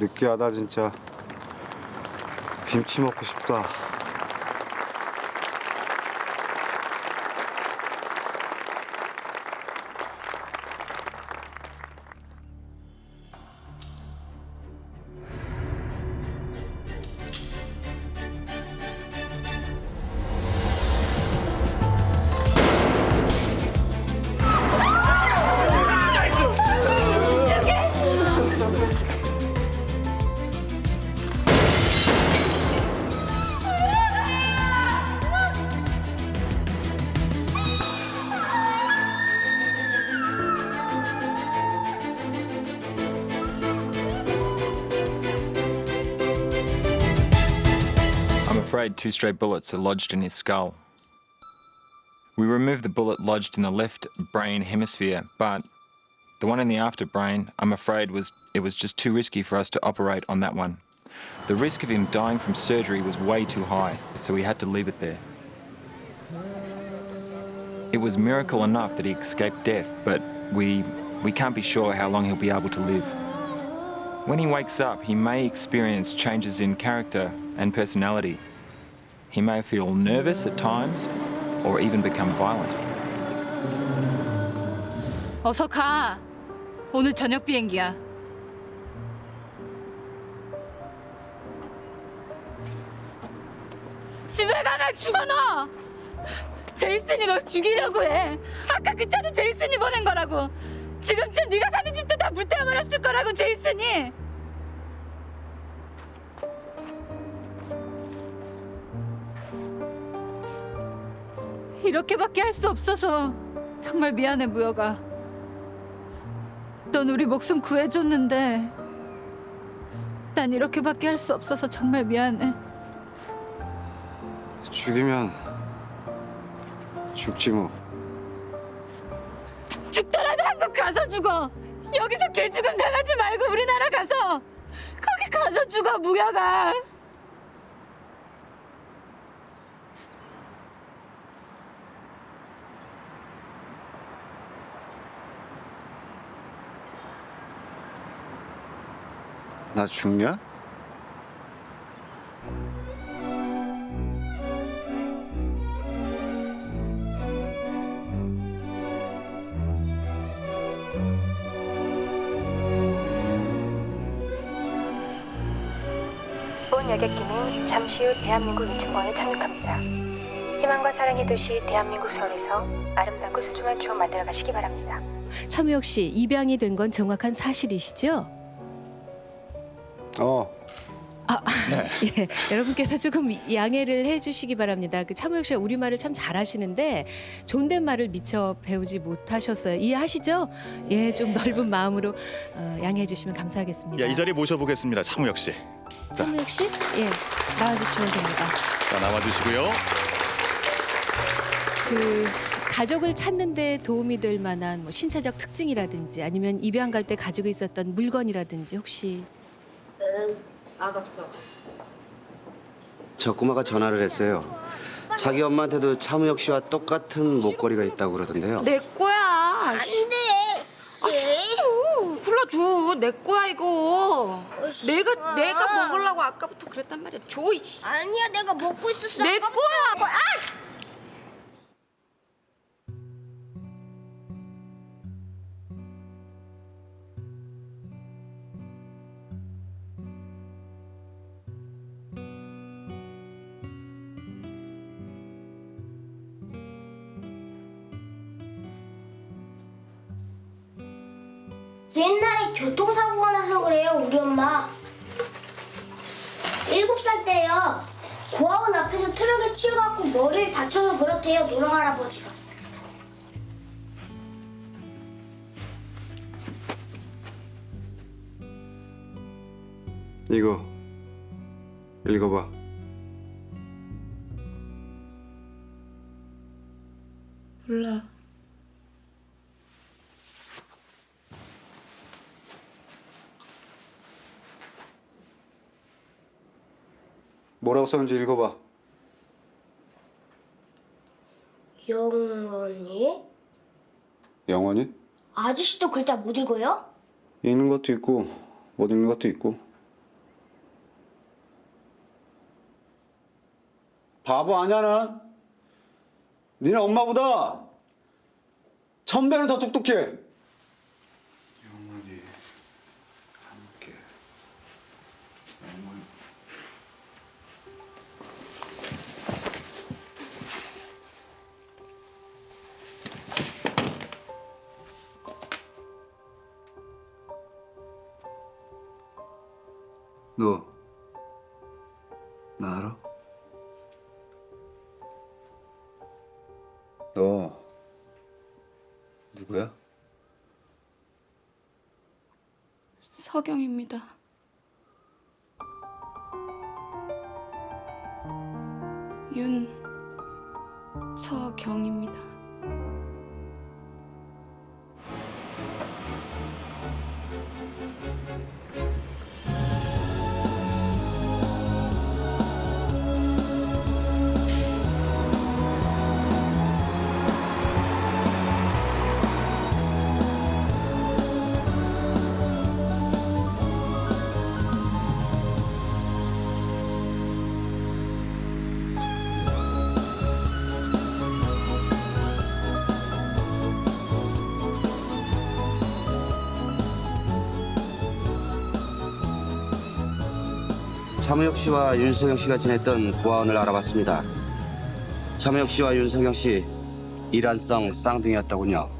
느끼하다 진짜. 김치 먹고 싶다. I'm afraid two stray bullets are lodged in his skull. We removed the bullet lodged in the left brain hemisphere, but the one in the after brain, I'm afraid was it was just too risky for us to operate on that one. The risk of him dying from surgery was way too high, so we had to leave it there. It was miracle enough that he escaped death, but we we can't be sure how long he'll be able to live. When he wakes up, he may experience changes in character and personality. He may feel nervous at times or even become violent. 어서 가. 오늘 저녁 비행기야. 집에 가면 죽어 너. 제이슨이 널 죽이려고 해. 아까 그 차도 제이슨이 보낸 거라고. 지금쯤 네가 사는 집도 다 불태워버렸을 거라고 제이슨이. 이렇게밖에 할 수 없어서 정말 미안해 무여가. 넌 우리 목숨 구해줬는데 난 이렇게밖에 할 수 없어서 정말 미안해. 죽이면 죽지 뭐. 가서 죽어. 여기서 개 죽음 당하지 말고 우리나라 가서 거기 가서 죽어 무여가. 나 죽냐? 여객기는 잠시 후 대한민국 인천공항에 착륙합니다. 희망과 사랑의 도시 대한민국 서울에서 아름답고 소중한 추억 만들어 가시기 바랍니다. 차무혁 씨 입양이 된 건 정확한 사실이시죠? 어. 예, 여러분께서 조금 양해를 해주시기 바랍니다. 그 차무혁 씨가 우리 말을 참 잘하시는데 존댓말을 미처 배우지 못하셨어요. 이해하시죠? 예, 좀 넓은 마음으로 어, 양해해 주시면 감사하겠습니다. 야, 이 자리 모셔보겠습니다. 차무혁 씨. 자, 차무혁 씨, 예, 나와주시면 됩니다. 자 나와주시고요. 그 가족을 찾는데 도움이 될 만한 뭐 신체적 특징이라든지 아니면 입양 갈 때 가지고 있었던 물건이라든지 혹시. 저 꼬마가 전화를 했어요. 자기 엄마한테도 차무혁 씨와 똑같은 목걸이가 있다고 그러던데요. 내 거야. 안 돼. 아, 골라줘. 내 거야 이거. 내가 내가 먹으려고 아까부터 그랬단 말이야. 줘 이씨. 아니야 내가 먹고 있었어 내 거야. 옛 읽어봐. 몰라. 뭐라고 썼는지 읽어봐. 영원히 영원히? 아저씨도 글자 못 읽어요? 읽는 것도 있고 못 읽는 것도 있고. 바보 아니야 난? 니네 엄마보다 천 배는 더 똑똑해. 영원히 함께. 너, 나 알아? 누구야? 서경입니다. 차무혁 씨와 윤석영 씨가 지냈던 고아원을 알아봤습니다. 차무혁 씨와 윤석영 씨 일란성 쌍둥이였더군요.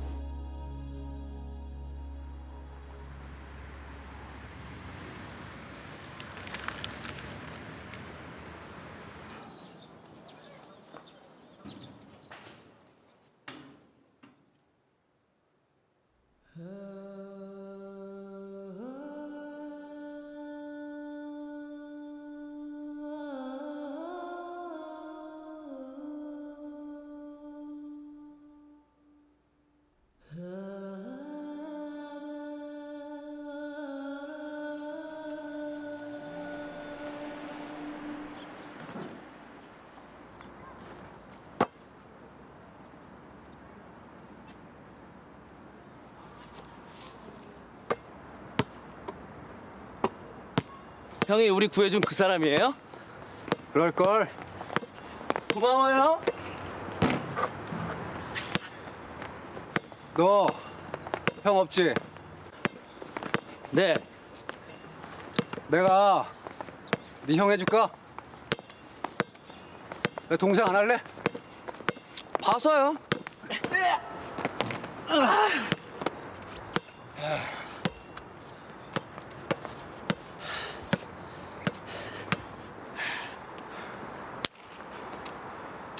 형이 우리 구해준 그 사람이에요? 그럴걸. 고마워요. 너 형 없지? 네. 내가 네 형 해줄까? 내 동생 안 할래? 봐서요.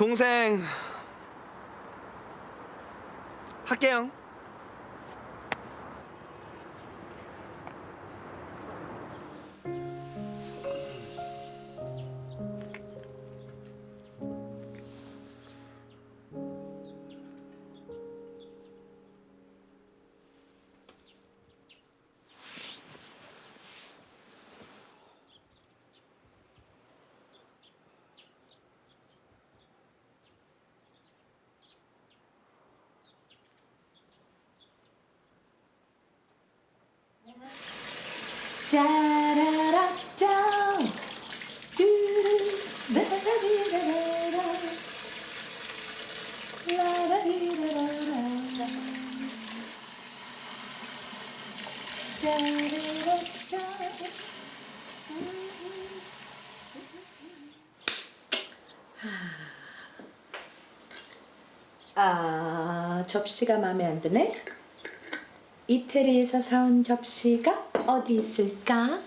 동생 할게요. 짜라라 짠. 뚜루, 라라리라라라. 라라리라라라. 짜라라 짠. 아, 접시가 마음에 안 드네? 이태리에서 사온 접시가 어디 있을까?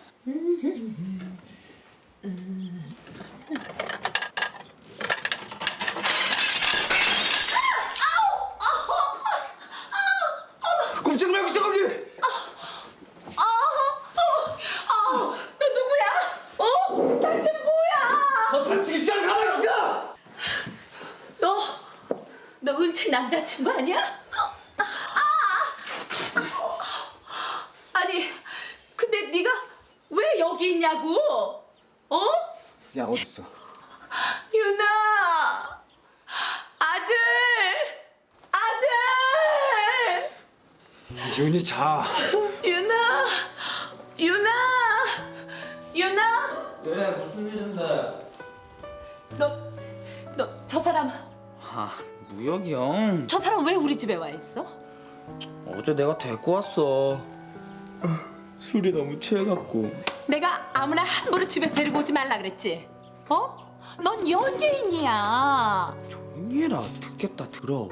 무혁이 형 저 사람 왜 우리 집에 와 있어? 어제 내가 데리고 왔어 술이 너무 취해갖고 내가 아무나 함부로 집에 데리고 오지 말라 그랬지? 어? 넌 연예인이야. 조용히 해라 듣겠다 들어 어,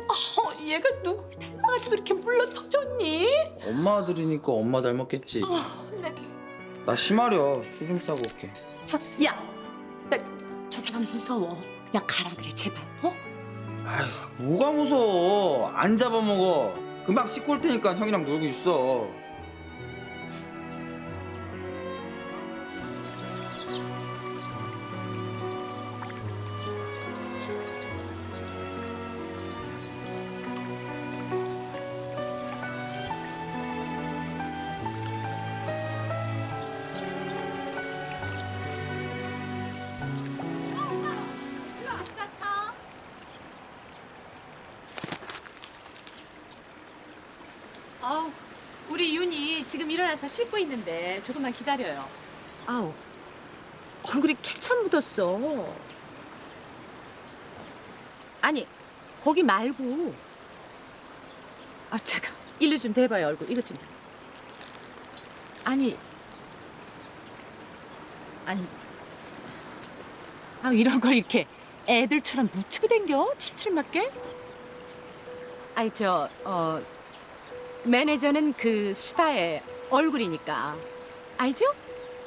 얘가 누구 닮아가지고 이렇게 물러 터졌니? 엄마 아들이니까 엄마 닮았겠지 네. 나 심하려 술좀 싸고 올게 야, 나 저 사람 무서워. 그냥 가라 그래 제발. 어? 아휴 뭐가 무서워. 안 잡아먹어. 금방 씻고 올 테니까 형이랑 놀고 있어 지금 일어나서 씻고 있는데 조금만 기다려요. 아우, 얼굴이 케찹 묻었어. 아니, 거기 말고. 아, 잠깐. 일로 좀 대봐요, 얼굴. 이것 좀. 아니. 아니. 아, 이런 걸 이렇게 애들처럼 묻히고 댕겨? 칠칠맞게? 아이, 저, 어, 매니저는 그 스타의 얼굴이니까 알죠?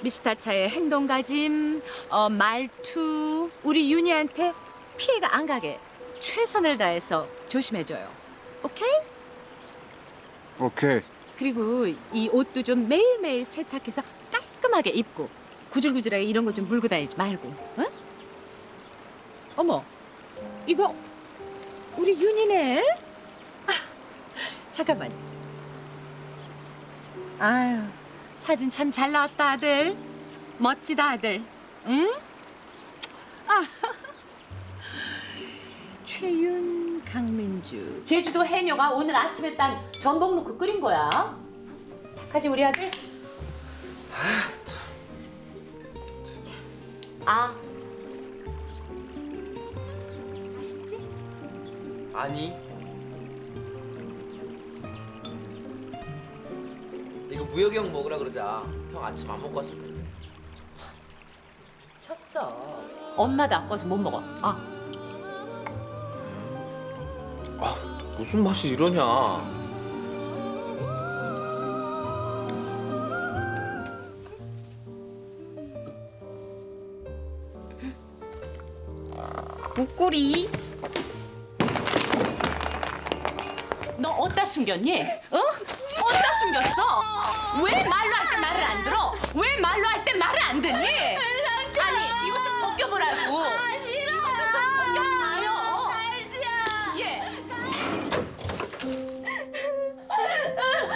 미스터차의 행동 가짐, 어, 말투 우리 윤희한테 피해가 안 가게 최선을 다해서 조심해줘요. 오케이? 오케이. 그리고 이 옷도 좀 매일매일 세탁해서 깔끔하게 입고 구질구질하게 이런 거 좀 물고 다니지 말고 응? 어머 이거 우리 윤희네? 아, 잠깐만 아유 사진 참 잘 나왔다 아들 멋지다 아들 응? 아 최윤 강민주 제주도 해녀가 오늘 아침에 딴 전복 넣고 끓인 거야 착하지 우리 아들? 아 맛있지? 아니 무혁이 형 먹으라 그러자. 형 아침 안 먹고 왔을 텐데. 미쳤어. 엄마도 아까워서 못 먹어. 아 무슨 맛이 이러냐. 목걸이. 너 어디다 숨겼니? 어? 숨겼어? 왜 말로 할 때 말을 안 들어? 왜 말로 할 때 말을 안 듣니? 아니 이거 좀 벗겨보라고 아 싫어 이것도 좀 벗겨봐요 예.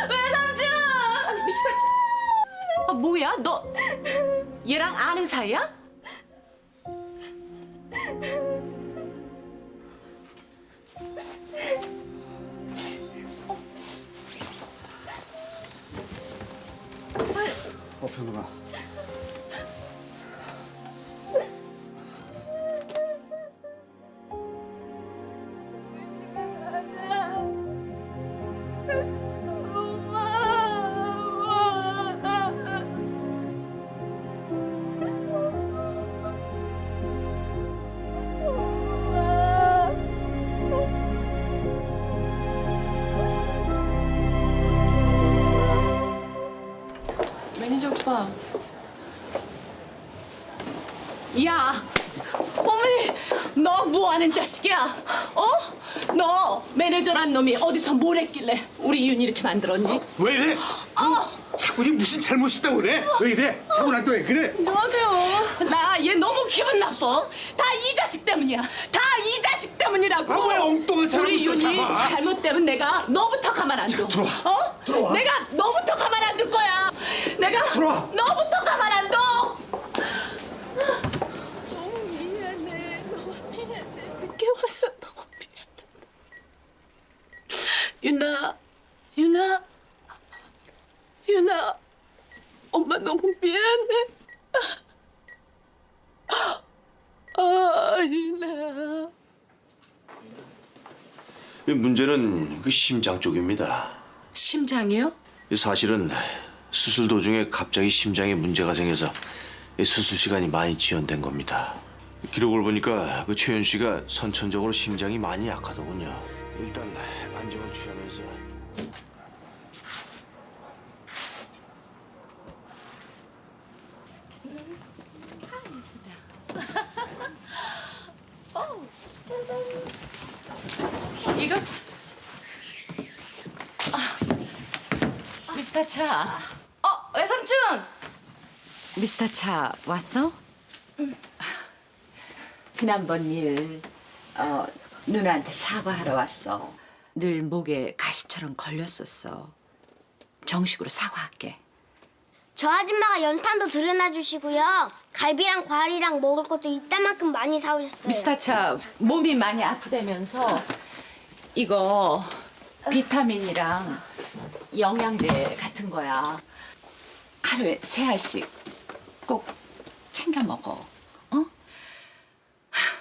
외삼촌 아니 미스터치 아 뭐야 너 얘랑 아는 사이야? 하는 자식이야? 어? 너 매니저란 놈이 어디서 뭘 했길래 우리 윤 이렇게 만들었니? 왜 이래? 자꾸 이 무슨 잘못 있다고 그래? 왜 이래? 자꾸 나또 왜 그래? 안녕하세요. 나 얘 너무 기분 나빠. 다 이 자식 때문이야. 다 이 자식 때문이라고. 아, 왜 엉뚱한 사람부터 우리 윤이 잡아? 잘못되면 내가 너부터 가만 안 둬. 들어와. 어? 들어와. 내가 너부터 가만 안 둘 거야. 내가 들어와. 너부터 가만 안 둬. 너무 미안해. 너무 미안해. 늦게 와서 너무 미안해. 윤아, 윤아, 윤아, 엄마 너무 미안해. 아, 윤아. 이 문제는 그 심장 쪽입니다. 심장이요? 이 사실은 수술 도중에 갑자기 심장에 문제가 생겨서 이 수술 시간이 많이 지연된 겁니다. 기록을 보니까 그 최현 씨가 선천적으로 심장이 많이 약하더군요. 일단 안정을 취하면서 이거 아, 미스터 차. 어 외삼촌 미스터 차 왔어? 지난번 일 어, 누나한테 사과하러 왔어. 늘 목에 가시처럼 걸렸었어. 정식으로 사과할게. 저 아줌마가 연탄도 들여놔 주시고요. 갈비랑 과일이랑 먹을 것도 이따만큼 많이 사오셨어요. 미스터 차 몸이 많이 아프다면서 이거 비타민이랑 영양제 같은 거야. 하루에 세 알씩 꼭 챙겨 먹어. 어? 하,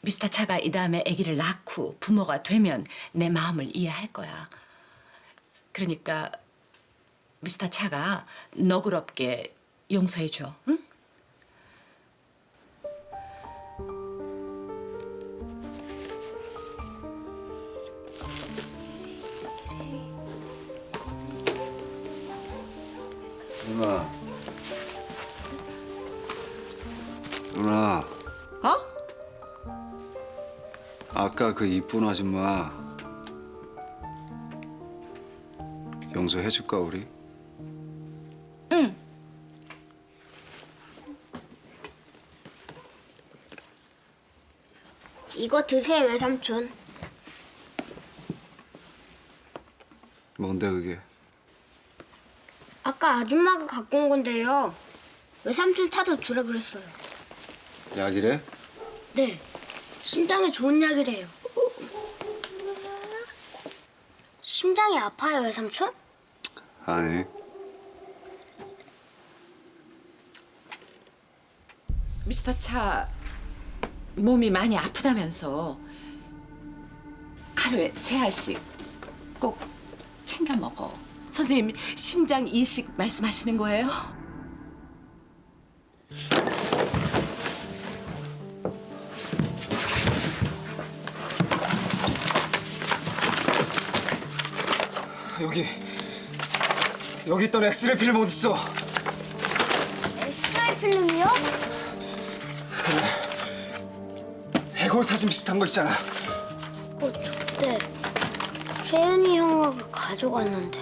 미스터 차가 이 다음에 아기를 낳고 부모가 되면 내 마음을 이해할 거야. 그러니까 미스터 차가 너그럽게 용서해 줘. 응? 아까 그 이쁜 아줌마 용서해 줄까 우리? 이거 드세요, 외삼촌. 뭔데 그게? 아까 아줌마가 갖고 온 건데요. 외삼촌 타다 주라 그랬어요. 약이래? 네. 심장에 좋은 약이래요. 심장이 아파요, 외삼촌? 아니. 미스터 차 몸이 많이 아프다면서 하루에 세 알씩 꼭 챙겨 먹어. 선생님 심장 이식 말씀하시는 거예요? 여기 여기 있던 엑스레이 필름 어디 있어? 엑스라이 필름이요? 해골 사진 비슷한 거 있잖아. 그거 저때 세윤이 형아가 가져갔는데.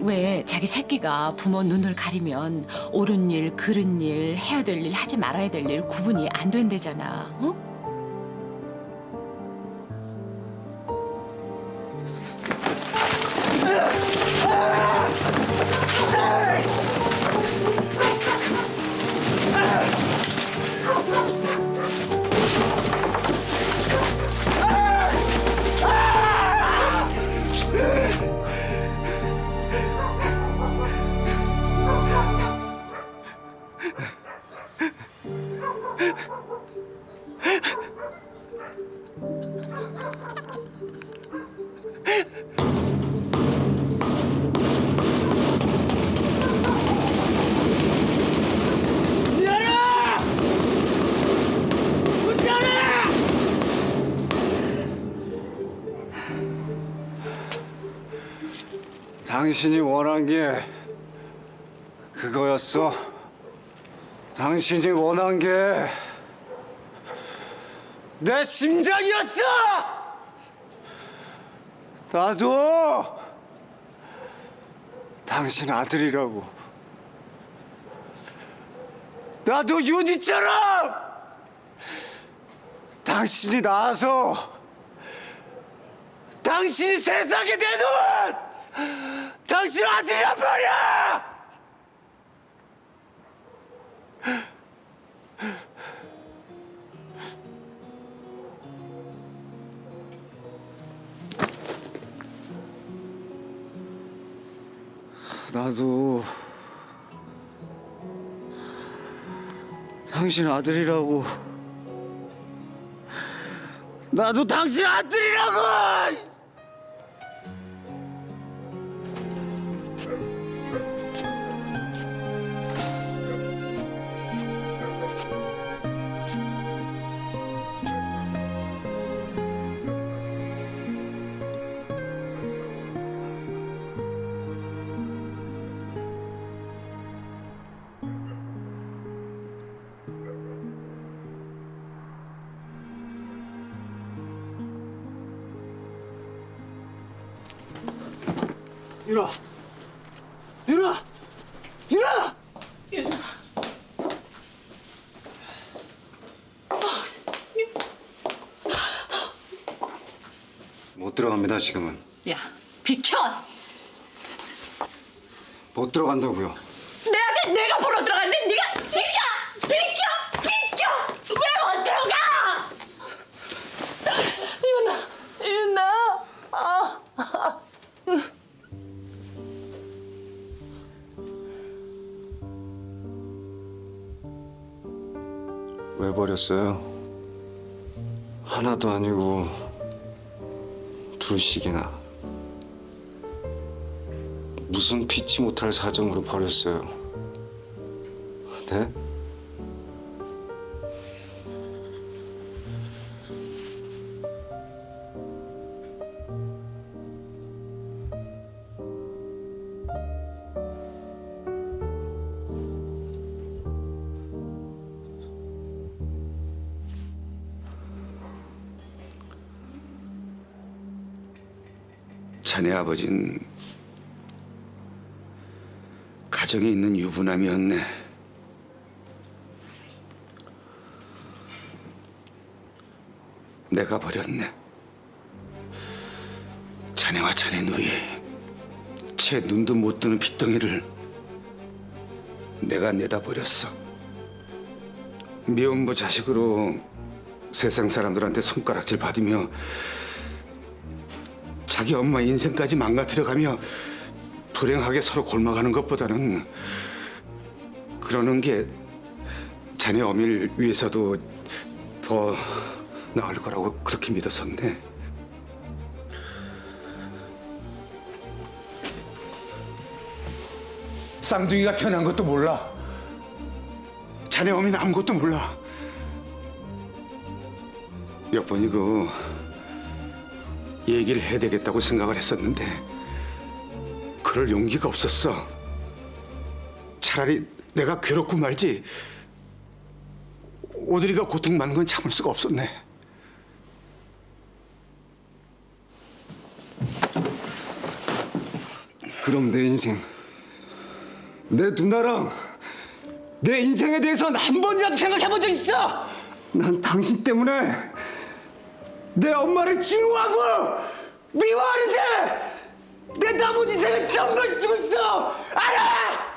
왜 자기 새끼가 부모 눈을 가리면 옳은 일, 그른 일, 해야 될 일, 하지 말아야 될 일 구분이 안 된대잖아. 어? Hey! 당신이 원한 게 그거였어. 당신이 원한 게 내 심장이었어. 나도 당신 아들이라고. 나도 윤희처럼 당신이 낳아서 당신이 세상에 내놓은 당신 아들이란 말이야! 나도 당신 아들이라고. 나도 당신 아들이라고! 윤아! 윤아! 윤아! 못 들어갑니다, 지금은. 야, 비켜! 못 들어간다고요. 왜 버렸어요? 하나도 아니고 둘씩이나 무슨 피치 못할 사정으로 버렸어요? 네? 아버진 가정에 있는 유부남이었네. 내가 버렸네. 자네와 자네 누이, 제 눈도 못 뜨는 빚덩이를 내가 내다 버렸어. 미혼모 자식으로 세상 사람들한테 손가락질 받으며 자기 엄마 인생까지 망가뜨려가며 불행하게 서로 골마가는 것보다는 그러는 게 자네 어미를 위해서도 더 나을 거라고 그렇게 믿었었네. 쌍둥이가 태어난 것도 몰라. 자네 어미는 아무것도 몰라. 몇 번이고 얘기를 해야 되겠다고 생각을 했었는데 그럴 용기가 없었어. 차라리 내가 괴롭고 말지 오드리가 고통받는 건 참을 수가 없었네. 그럼 내 인생, 내 누나랑 내 인생에 대해서는 한 번이라도 생각해 본 적 있어? 난 당신 때문에 내 엄마를 증오하고 미워하는데 내 남은 인생을 정말 쓰고 있어! 알아!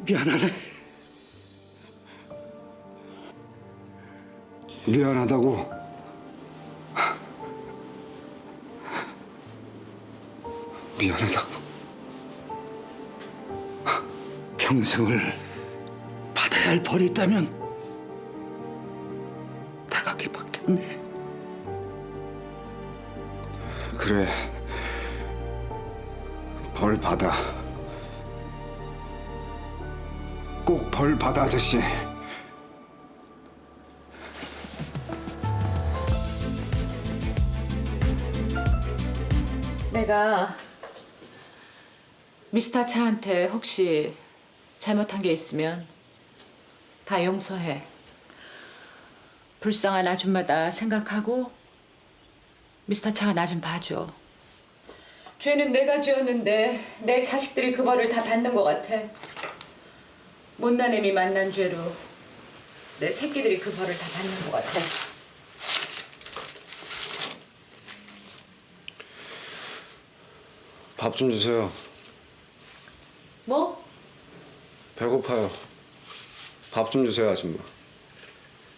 미안하네. 미안하다고. 미안하다고. 평생을 받아야 할 벌이 있다면 받겠네. 그래. 벌 받아. 꼭 벌 받아, 아저씨. 내가 미스터 차한테 혹시 잘못한 게 있으면 다 용서해. 불쌍한 아줌마다 생각하고 미스터 차가 나 좀 봐줘. 죄는 내가 지었는데 내 자식들이 그 벌을 다 받는 것 같아. 못난 애미 만난 죄로 내 새끼들이 그 벌을 다 받는 것 같아. 밥 좀 주세요. 뭐? 배고파요. 밥 좀 주세요, 아줌마.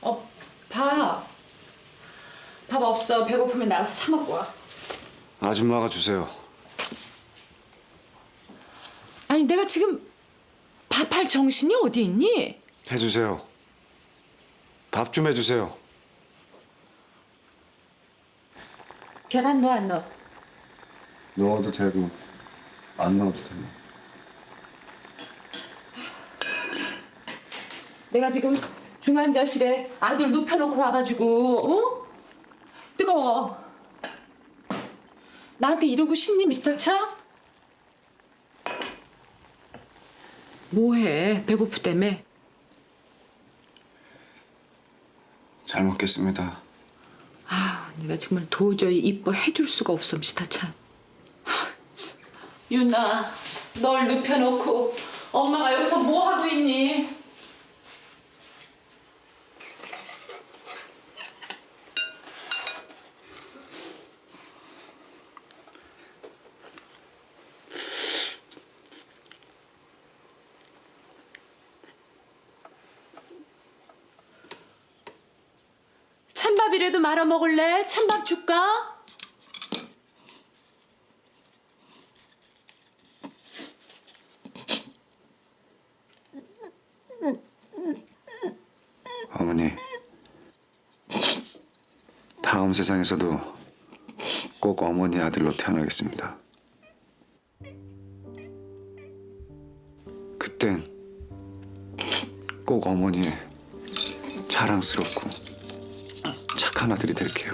어, 밥. 밥 없어. 배고프면 나가서 사 먹고 와. 아줌마가 주세요. 아니 내가 지금 밥 밥할 정신이 어디 있니? 해주세요. 밥 좀 해주세요. 계란 넣어 안 넣어? 넣어도 되고 안 넣어도 되고. 내가 지금 중환자실에 아들 눕혀놓고 와가지고 어? 뜨거워. 나한테 이러고 싶니 미스터 차? 뭐해 배고프다며 잘 먹겠습니다. 아 내가 정말 도저히 이뻐해 줄 수가 없어 미스터 차 유나 널 눕혀놓고 엄마가 여기서 뭐 하고 있니? 찬밥이라도 말아 먹을래? 찬밥 줄까? 어머니, 다음 세상에서도 꼭 어머니 아들로 태어나겠습니다. 그땐 꼭 어머니의 자랑스럽고 착한 아들이 될게요.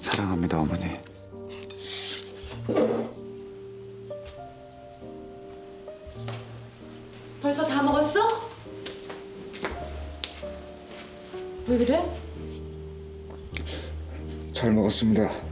사랑합니다, 어머니. 벌써 다 먹었어? 왜 그래? 잘 먹었습니다.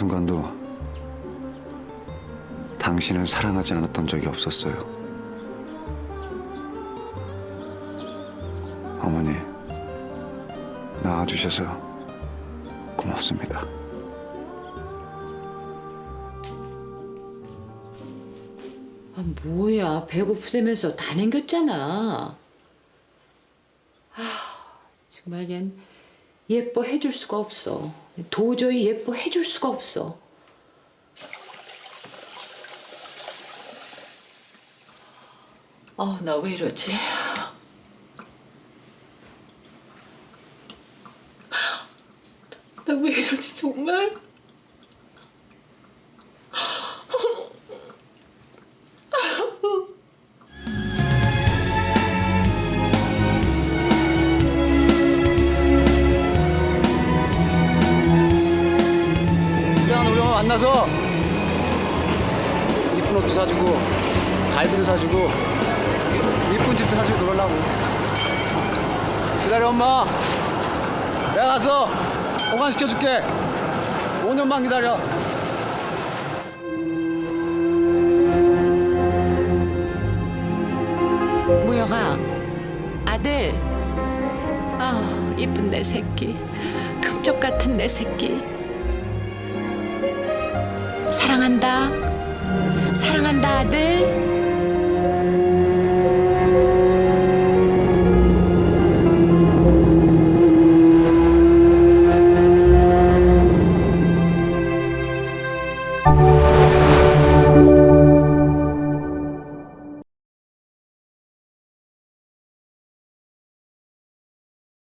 순간도 당신을 사랑하지 않았던 적이 없었어요. 어머니, 낳아주셔서 고맙습니다. 아 뭐야 배고프다면서 다 남겼잖아. 아 정말 얜 예뻐해 줄 수가 없어. 도저히 예뻐해 줄 수가 없어. 아나왜 이러지? 나 왜 이러지 정말? 만나서 이쁜 옷도 사주고 갈비도 사주고 이쁜 집도 사주고 그러려고 기다려 엄마 내가 가서 보관시켜줄게 5년만 기다려 무영아, 아들. 아, 이쁜 내 새끼. 금쪽 같은 내 새끼. 사랑한다. 사랑한다, 아들.